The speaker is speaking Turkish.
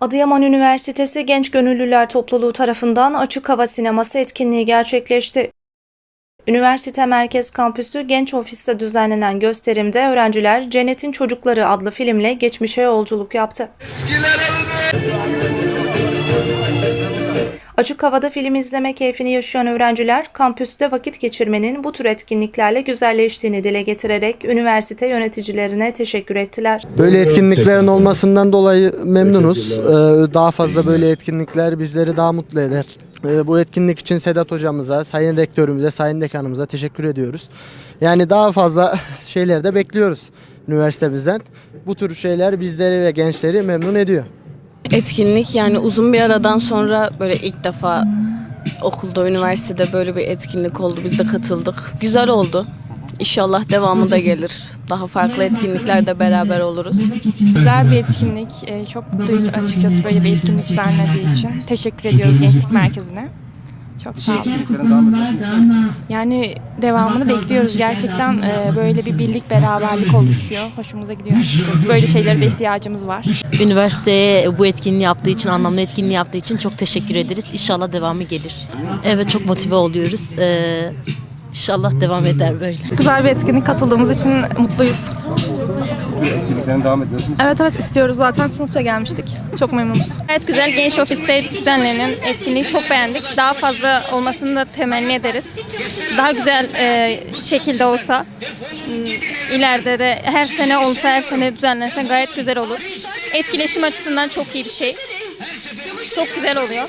Adıyaman Üniversitesi Genç Gönüllüler Topluluğu tarafından Açık Hava Sineması etkinliği gerçekleşti. Üniversite Merkez Kampüsü Genç Ofis'te düzenlenen gösterimde öğrenciler Cennetin Çocukları adlı filmle geçmişe yolculuk yaptı. Açık havada film izleme keyfini yaşayan öğrenciler kampüste vakit geçirmenin bu tür etkinliklerle güzelleştiğini dile getirerek üniversite yöneticilerine teşekkür ettiler. Böyle etkinliklerin olmasından dolayı memnunuz. Ee, Daha fazla böyle etkinlikler bizleri daha mutlu eder. Ee, Bu etkinlik için Sedat hocamıza, sayın rektörümüze, sayın dekanımıza teşekkür ediyoruz. Yani daha fazla şeyler de bekliyoruz üniversitemizden. Bu tür şeyler bizleri ve gençleri memnun ediyor. Etkinlik yani uzun bir aradan sonra böyle ilk defa okulda, üniversitede böyle bir etkinlik oldu. Biz de katıldık. Güzel oldu. İnşallah devamı da gelir. Daha farklı etkinliklerde beraber oluruz. Güzel bir etkinlik. Ee, Çok mutluyuz açıkçası böyle bir etkinlik düzenlediği için. Teşekkür ediyoruz Gençlik Merkezi'ne. Çok sağ olun. Yani devamını bekliyoruz. Gerçekten e, böyle bir birlik, beraberlik oluşuyor. Hoşumuza gidiyor açıkçası. Böyle şeylere de ihtiyacımız var. Üniversiteye bu etkinliği yaptığı için, anlamlı etkinliği yaptığı için çok teşekkür ederiz. İnşallah devamı gelir. Evet çok motive oluyoruz. Ee, inşallah devam eder böyle. Güzel bir etkinlik katıldığımız için mutluyuz. etkinliklerine devam ediyorsunuz. Evet evet istiyoruz zaten sınıfça gelmiştik. Çok memnunuz. Gayet güzel genç ofiste düzenlenen etkinliği çok beğendik. Daha fazla olmasını da temenni ederiz. Daha güzel e, şekilde olsa m, ileride de her sene olsa her sene düzenlense gayet güzel olur. Etkileşim açısından çok iyi bir şey. Çok güzel oluyor.